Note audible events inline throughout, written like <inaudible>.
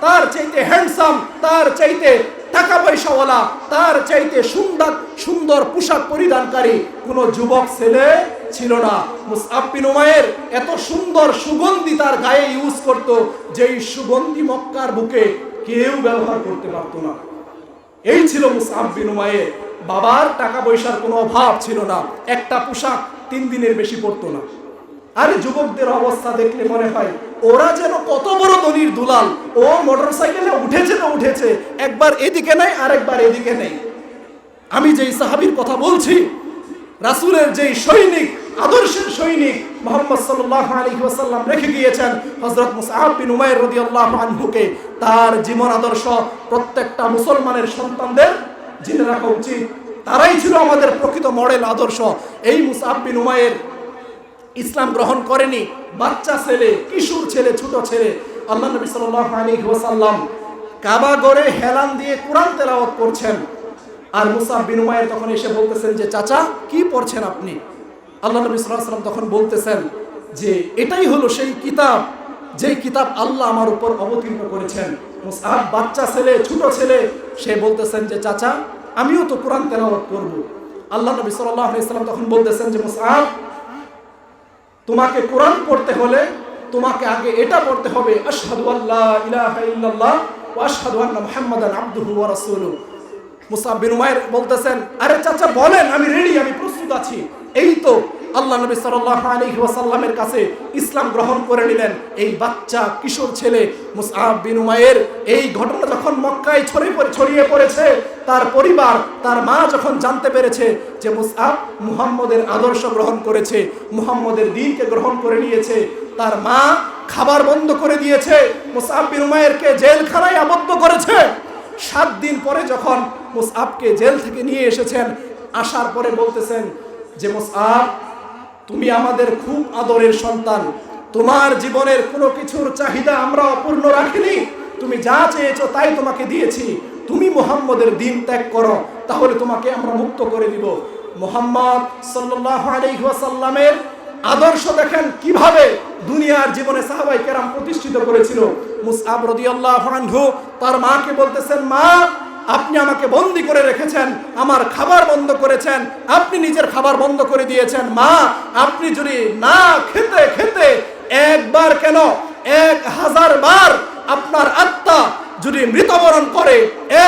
তার চাইতে হ্যান্ডসাম তার চাইতে টাকা পয়সাওয়ালা, তার চাইতে সুন্দর সুন্দর পোশাক পরিধানকারী কোনো যুবক ছেলে ছিল না। মুসআব বিন উমাইর এত সুন্দর সুগন্ধি তার গায়ে ইউজ করত, যেই সুগন্ধি মক্কার বুকে কেউ ব্যবহার করতে পারতো না। এই ছিল মুসআব বিন উমাইর। বাবার টাকা পয়সার কোনো অভাব ছিল না। একটা পোশাক তিন দিনের বেশি পরতো না। আরে যুবকদের অবস্থা দেখলে মনে হয়, ওরা যেন কত বড় দলির দুলাল। ও মোটর সাইকেলে উঠেছে তো উঠেছে, একবার এদিকে নেই আর একবার এদিকে নেই। আমি যেই সাহাবীর কথা বলছি, রাসূলের যেই সৈনিক, আদর্শের সৈনিক মোহাম্মদ সাল্লাল্লাহু আলাইহি ওয়াসাল্লাম রেখে গিয়েছেন, হযরত মুসআব বিন উমাইর রাদিয়াল্লাহু আনহুকে, তার জীবন আদর্শ প্রত্যেকটা মুসলমানের সন্তানদের জেনে রাখা উচিত। তারাই ছিল আমাদের প্রকৃত মডেল আদর্শ। এই মুসআব বিন উমাইর ইসলাম গ্রহণ করেনি। বাচ্চা ছেলে, কিশোর ছেলে, ছোট ছেলে। আল্লাহ নবী সাল্লাল্লাহু আলাইহি ওয়াসাল্লাম কাবা গড়ে হেলান দিয়ে কোরআন তেলাওয়াত করছেন। আর মুসাব বিন উমাইর তখন এসে বলতেছেন যে, চাচা, কি পড়ছেন আপনি? আল্লাহ নবী ওয়াসাল্লাম তখন বলতেছেন যে, এটাই হলো সেই কিতাব, যেই কিতাব আল্লাহ আমার উপর অবতীর্ণ করেছেন। মুসাব বাচ্চা ছেলে, ছোট ছেলে, সে বলতেছেন যে, চাচা, আমিও তো কোরআন তেলাওয়াত করব। আল্লাহ নবী ওয়াসাল্লাম তখন বলতেছেন যে মুসাব তোমাকে কোরআন পড়তে হলে তোমাকে আগে এটা পড়তে হবে, আশহাদু আল্লাহ ইলাহা ইল্লাল্লাহ ওয়া আশহাদু আন্না মুহাম্মাদান আবদুহু ওয়া রাসূলুহু। মুসাব বিন উমাইর বলতেছেন, আরে চাচা, বলেন, আমি রেডি আমি প্রস্তুত আছি। এই তো আল্লাহ নবী সাল্লাল্লাহু আলাইহি ওয়াসাল্লামের কাছে ইসলাম গ্রহণ করে নিলেন। এই বাচ্চা, কিশোর ছেলে মুসআব বিন উমাইর, এই ঘটনা যখন মক্কায় ছড়িয়ে ছড়িয়ে পড়েছে, তার পরিবার, তার মা যখন জানতে পেরেছে যে মুসআব মুহাম্মদের আদর্শ গ্রহণ করেছে, মুহাম্মদের দিনকে গ্রহণ করে নিয়েছে, তার মা খাবার বন্ধ করে দিয়েছে, মুসআব বিন উমাইরকে জেলখানায় আবদ্ধ করেছে। সাত দিন পরে যখন মুসআবকে জেল থেকে নিয়ে এসেছেন, আসার পরে বলতেছেন যে মুসআব তুমি আমাদের খুব আদরের সন্তান। তোমার জীবনের কোনো কিছুর চাহিদা আমরা অপূর্ণ রাখিনি। তুমি যা চেয়েছো তাই তোমাকে দিয়েছি। তুমি মোহাম্মদের দিন ত্যাগ করো, তাহলে তোমাকে আমরা মুক্ত করে দিব। মোহাম্মদ ওয়াসাল্লামের আদর্শ দেখেন কীভাবে দুনিয়ার জীবনে সাহাবাই কেরাম প্রতিষ্ঠিত করেছিল। মুসআব রাদিয়াল্লাহু আনহু তার মাকে বলতেছেন, মা আপনি আমাকে বন্দি করে রেখেছেন, আমার খাবার বন্ধ করেছেন, আপনি নিজের খাবার বন্ধ করে দিয়েছেন। মা, আপনি যদি না খেতে খেতে একবার কেন, এক হাজার বার আপনার আত্মা যদি মৃতবরণ করে,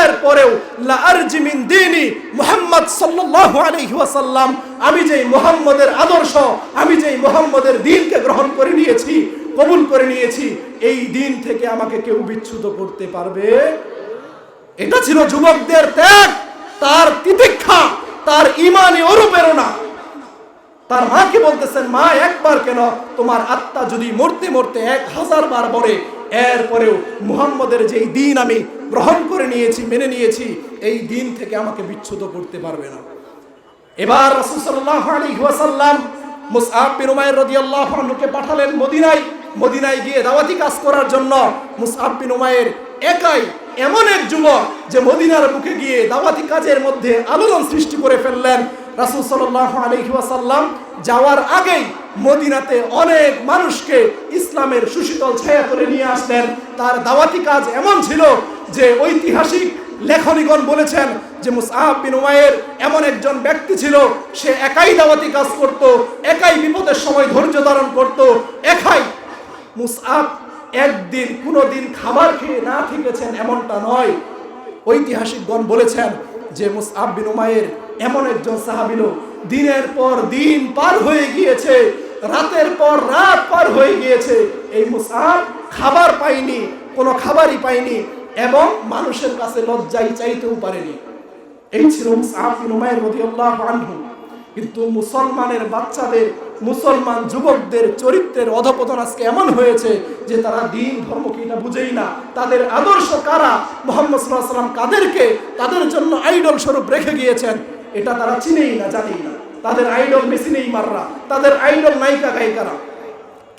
এরপরেও লা আরজিমিন দিনী মুহাম্মদ সাল্লাল্লাহু আলাইহি ওয়াসাল্লাম, আমি যেই মুহাম্মদের আদর্শ, আমি যেই মুহাম্মদের দিনকে গ্রহণ করে নিয়েছি, কবুল করে নিয়েছি, এই দিন থেকে আমাকে কেউ বিচ্যুত করতে পারবে? এটা ছিল যুবকদের ত্যাগ, তার তিতিক্ষা, তার ইমানি অনুপ্রেরণা। তার মাকে বলতেছেন, মা, একবার কেন তোমার আত্মা যদি মরতে মরতে এক হাজার বার বলে এরপরেও মুহাম্মদের যেই দিন আমি গ্রহণ করে নিয়েছি, মেনে নিয়েছি, এই দিন থেকে আমাকে বিচ্ছুত করতে পারবে না। এবার রাসূল সাল্লাল্লাহু আলাইহি ওয়াসাল্লাম মুসআব বিন উমাইর রাদিয়াল্লাহু আনহুকে পাঠালেন মদিনায়। মদিনায় গিয়ে দাওয়াতি কাজ করার জন্য মুসআব বিন উমাইর একাই এমন এক যুবক যে মদিনার বুকে গিয়ে দাওয়াতি কাজের মধ্যে আলোড়ন সৃষ্টি করে ফেললেন। রাসূল সাল্লাহ আলাইহি ওয়াসাল্লাম যাওয়ার আগেই মদিনাতে অনেক মানুষকে ইসলামের সুশীতল ছায়া করে নিয়ে আসলেন। তার দাওয়াতি কাজ এমন ছিল যে ঐতিহাসিক লেখনীগণ বলেছেন যে মুসআব বিন এমন একজন ব্যক্তি ছিল, সে একাই দাওয়াতি কাজ করত, একাই বিপদের সময় ধৈর্য ধারণ করত, একাই মুসআব একদিন কোনোদিন খাবার খেয়ে না থেকেছেন এমনটা নয়। ঐতিহাসিকগণ বলেছেন যে মুসআব বিন উমাইর এমন একজন সাহাবিল দিনের পর দিন পার হয়ে গিয়েছে, রাতের পর রাত পার হয়ে গিয়েছে। এই মুসআব খাবার পায়নি, কোনো খাবারই পায়নি এবং মানুষের কাছে লজ্জাই চাইতেও পারেনি। এই ছিল মুসআব বিন উমাইর রাদিয়াল্লাহু আনহু। কিন্তু মুসলমানের বাচ্চাদের মুসলমান যুবকদের চরিত্রের অধপতন আজকে এমন হয়েছে যে তারা দিন ধর্ম কি এটা বুঝেই না। তাদের আদর্শ কারা? মোহাম্মদ সাল্লাম কাদেরকে তাদের জন্য আইডল স্বরূপ রেখে গিয়েছেন? এটা তারা চিনেই না, জানেই না। তাদের আইডল মেসি মাররা তাদের আইডল নায়িকা গায়িকারা।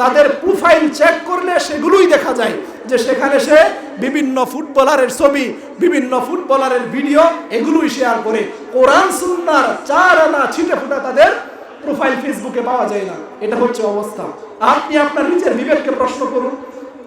তাদের প্রোফাইল চেক করলে সেগুলোই দেখা যায় যে সেখানে সে বিভিন্ন ফুটবলারের ছবি, বিভিন্ন ফুটবলারের ভিডিও, এগুলোই শেয়ার করে। কোরআন, সুন্নার চার আনা ছিটে ফুটা তাদের প্রোফাইল ফেসবুকে পাওয়া যায় না। এটা হচ্ছে অবস্থা। আপনি আপনার নিজের বিবেককে প্রশ্ন করুন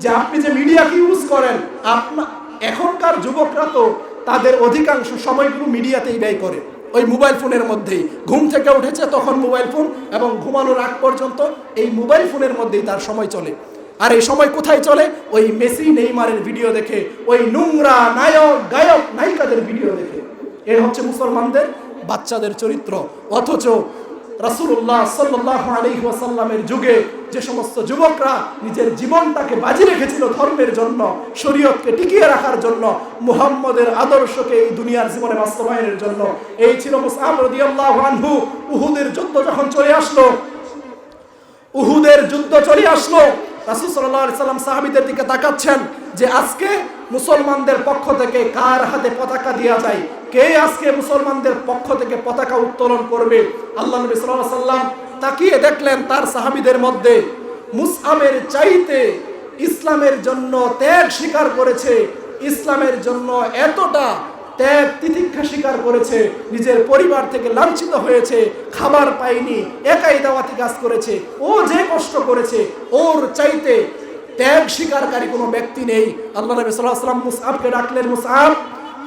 যে আপনি যে মিডিয়াকে ইউজ করেন আপনার এখনকার যুবকরা তো তাদের অধিকাংশ সময়গুলো মিডিয়াতেই ব্যয় করে। ওই মোবাইল ফোনের মধ্যেই। ঘুম থেকে উঠেছে তখন মোবাইল ফোন এবং ঘুমানোর আগ পর্যন্ত এই মোবাইল ফোনের মধ্যেই তার সময় চলে। আর এই সময় কোথায় চলে? ওই মেসি, নেইমারের ভিডিও দেখে, ওই নোংরা নায়ক, গায়ক, নায়িকাদের ভিডিও দেখে। এ হচ্ছে মুসলমানদের, বাচ্চাদের চরিত্র। অথচ রাসূলুল্লাহ সাল্লাল্লাহু আলাইহি ওয়াসাল্লামের যুগে যে সমস্ত যুবকরা নিজের জীবনটাকে বাজি রেখেছিল ধর্মের জন্য, শরীয়তকে টিকিয়ে রাখার জন্য, মুহাম্মদের আদর্শকে এই দুনিয়ার জীবনে বাস্তবায়নের জন্য, এই ছিল উহুদের যুদ্ধ যখন চলে আসলো, উহুদের যুদ্ধ চলে আসলো, রাসূল আলাইহি সাল্লাম সাহাবীদের দিকে তাকাচ্ছেন যে আজকে মুসলমানদের পক্ষ থেকে কার হাতে পতাকা দেওয়া যায়? কে আজকে মুসলমানদের পক্ষ থেকে পতাকা উত্তোলন করবে? আল্লাহ নবী আলাইহি সাল্লাম তাকিয়ে দেখলেন তার সাহাবীদের মধ্যে মুসআমের চাইতে ইসলামের জন্য ত্যাগ স্বীকার করেছে। ইসলামের জন্য এতটা ত্যাগ তিতিক্ষা স্বীকার করেছে। নিজের পরিবার থেকে লাঞ্ছিত হয়েছে, খাবার পায়নি, একাই দাওয়াতি কাজ করেছে। ও যে কষ্ট করেছে, ওর চাইতে ত্যাগ স্বীকারকারী কোনো ব্যক্তি নেই। আল্লাহ নবী সাল্লাল্লাহু আলাইহি ওয়াসাল্লাম মুসআবকে ডাকলেন, মুসআব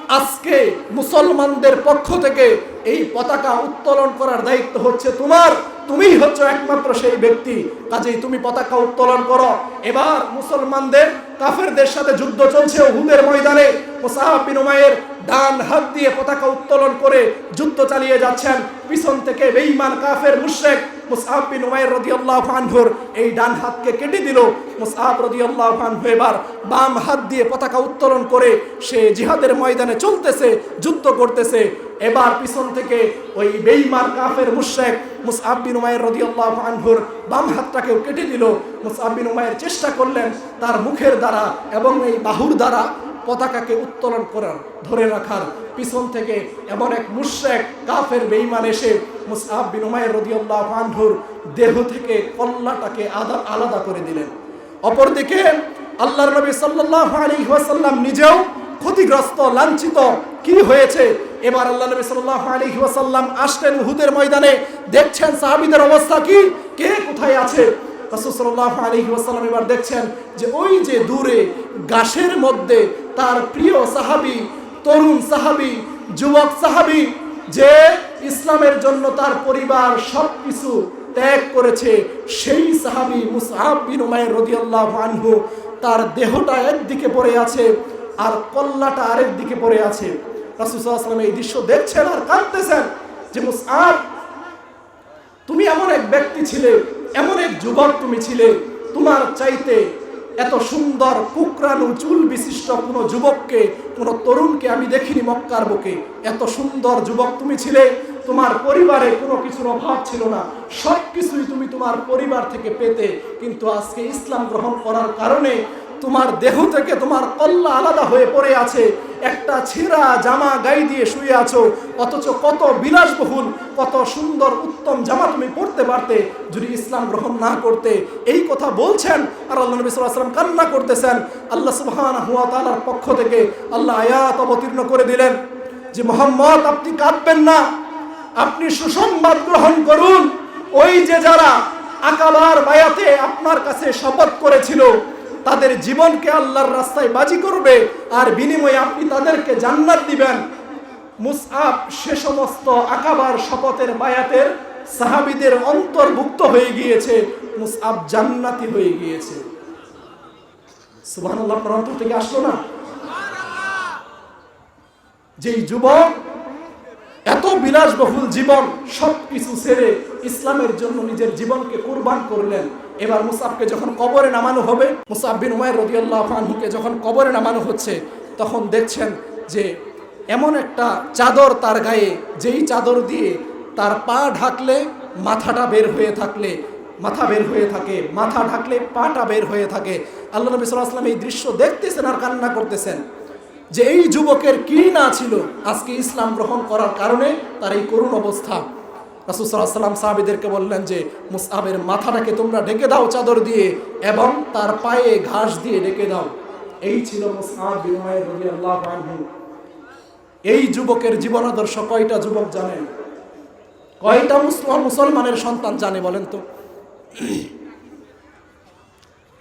আজকে মুসলমানদের পক্ষ থেকে এই পতাকা উত্তোলন করার দায়িত্ব হচ্ছে তোমার। তুমিই হচ্ছে একমাত্র সেই ব্যক্তি। কাজেই তুমি পতাকা উত্তোলন করো। এবার মুসলমানদের, কাফেরদের সাথে যুদ্ধ চলছে হুদের ময়দানে। মুসাহাব বিন উমাইয়ের ডান হাত দিয়ে পতাকা উত্তোলন করে যুদ্ধ চালিয়ে যাচ্ছেন। পিছন থেকে বেঈমান কাফের মুশরিক মুসআব বিন উমাইর রাদিয়াল্লাহু আনহুর এই ডান হাতকে কেটে দিল। মুসআব রাদিয়াল্লাহু আনহু এবার বাম হাত দিয়ে পতাকা উত্তোলন করে সে জিহাদের ময়দানে চলতেছে, যুদ্ধ করতেছে। এবার পিছন থেকে ওই বেঈমান কাফের মুশরিক মুসআব বিন উমাইর রাদিয়াল্লাহু আনহুর বাম হাতটাকেও কেটে দিল। মুসআব বিন উমাইর চেষ্টা করলেন তার মুখের দ্বারা এবং এই বাহুর দ্বারা পতাকাকে উত্তোলন করার, ধরে রাখার, পিছন থেকে এমন এক মুশরেক কাফের বেঈমান এসে মুসআব বিন উমাইর রাদিয়াল্লাহু আনহুর দেহ থেকে কল্লাটাকে আদা আলাদা করে দিলেন। অপরদিকে আল্লাহর নবী সাল্লাল্লাহু আলাইহি ওয়াসাল্লাম নিজেও ক্ষতিগ্রস্ত, লাঞ্ছিত কি হয়েছে? এবার আল্লাহ নবী সাল্লাল্লাহু আলাইহি ওয়াসাল্লাম আসলেন উহুদের ময়দানে, দেখছেন সাহাবীদের অবস্থা কি? কে কোথায় আছে? ওয়াসাল্লাম এবার দেখছেন যে ওই যে দূরে গাছের মধ্যে তার প্রিয় সাহাবী, তরুণ সাহাবী, যুবক সাহাবী, যে ইসলামের জন্য তার পরিবার সবকিছু ত্যাগ করেছে, সেই সাহাবী উমাইর রাদিয়াল্লাহু আনহু তার দেহটা একদিকে পড়ে আছে আর কল্লাটা আরেক দিকে পড়ে আছে। রাসূল সাল্লাল্লাহু এই দৃশ্য দেখছেন আর কাঁদতেছেন যে মুসআব, তুমি এমন এক ব্যক্তি ছিলে এমন এক যুবক তুমি ছিলে, তোমার চাইতে এত সুন্দর কুকরানু চুল বিশিষ্ট কোনো যুবককে, কোনো তরুণকে আমি দেখিনি মক্কার বুকে। এত সুন্দর যুবক তুমি ছিলে, তোমার পরিবারে কোনো কিছুর অভাব ছিল না। সব কিছুই তুমি তোমার পরিবার থেকে পেতে, কিন্তু আজকে ইসলাম গ্রহণ করার কারণে তোমার দেহ থেকে তোমার কল্লা আলাদা হয়ে পড়ে আছে। একটা ছেঁড়া জামা গাই দিয়ে শুয়ে আছো। অথচ কত বিলাসবহুল, কত সুন্দর, উত্তম জামা তুমি পড়তে পারতে যদি ইসলাম গ্রহণ না করতে। এই কথা বলছেন আর আল্লাহ নবী সাল্লাম কান্না করতেছেন। আল্লাহ সুবহানাহু ওয়া তাআলার পক্ষ থেকে আল্লাহ আয়াত অবতীর্ণ করে দিলেন যে, মোহাম্মদ, আপনি কাঁদবেন না। আপনি সুসংবাদ গ্রহণ করুন। ওই যে যারা আকাবার বায়াতে আপনার কাছে শপথ করেছিল তাদের জীবনকে আল্লাহর রাস্তায় বাজি করবে আর বিনিময়ে আপনি তাদেরকে জান্নাত দিবেন। মুসআব সে সমস্ত আকাবার শপথের বায়াতের সাহাবিদের অন্তর্ভুক্ত হয়ে গিয়েছে, মুসআব জান্নাতি হয়ে গিয়েছে। সুবহানাল্লাহ, আপনার অন্তর থেকে আসলো না? যেই যুবক বিলাসবহুল জীবন সব কিছু ছেড়ে ইসলামের জন্য নিজের জীবনকে কুরবান করলেন। এবার মুসাফকে যখন কবরে নামানো হবে মুসাফ বিন উমায়ের রদিয়াল্লাহ আনহুকে যখন কবরে নামানো হচ্ছে, তখন দেখছেন যে এমন একটা চাদর তার গায়ে, যেই চাদর দিয়ে তার পা ঢাকলে মাথাটা বের হয়ে থাকলে, মাথা বের হয়ে থাকে, মাথা ঢাকলে পাটা বের হয়ে থাকে। আল্লাহ নবী সাল্লাহ আসলাম এই দৃশ্য দেখতেছেন আর কান্না করতেছেন। যে এই যুবকের কি না ছিল, আজকে ইসলাম গ্রহণ করার কারণে তার এই করুণ অবস্থা। রাসুসাল্লাম সাহাবিদেরকে বললেন যে মুসাবের মাথাটাকে তোমরা ঢেকে দাও চাদর দিয়ে এবং তার পায়ে ঘাস দিয়ে ঢেকে দাও। এই ছিল এই যুবকের জীবন আদর্শ কয়টা যুবক জানেন কয়টা মুসলমান মুসলমানের সন্তান জানে বলেন তো? <clears throat>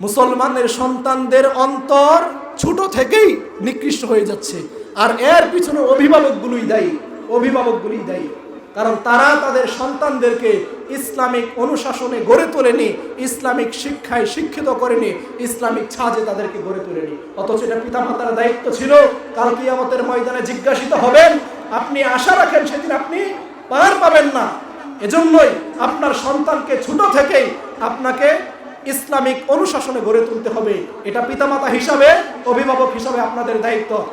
মুসলমানের সন্তানদের অন্তর ছোট থেকেই নিকৃষ্ট হয়ে যাচ্ছে। আর এর পিছনে অভিভাবকগুলোই দায়ী অভিভাবকগুলোই দায়ী। কারণ তারা তাদের সন্তানদেরকে ইসলামিক অনুশাসনে গড়ে তোলেনি, ইসলামিক শিক্ষায় শিক্ষিত করেনি, ইসলামিক ছাজে তাদেরকে গড়ে তোলেনি। অথচ এটা পিতামাতার দায়িত্ব ছিল, কাল কিয়ামতের ময়দানে জিজ্ঞাসিত হবেন, আপনি আশা রাখেন সেদিন আপনি পার পাবেন না। এজন্যই আপনার সন্তানকে ছোট থেকেই আপনাকে ইসলামিক অনুশাসনে গড়ে তুলতে হবে। এটা পিতামাতা হিসাবে অভিভাবক হিসাবে আপনাদের দায়িত্ব।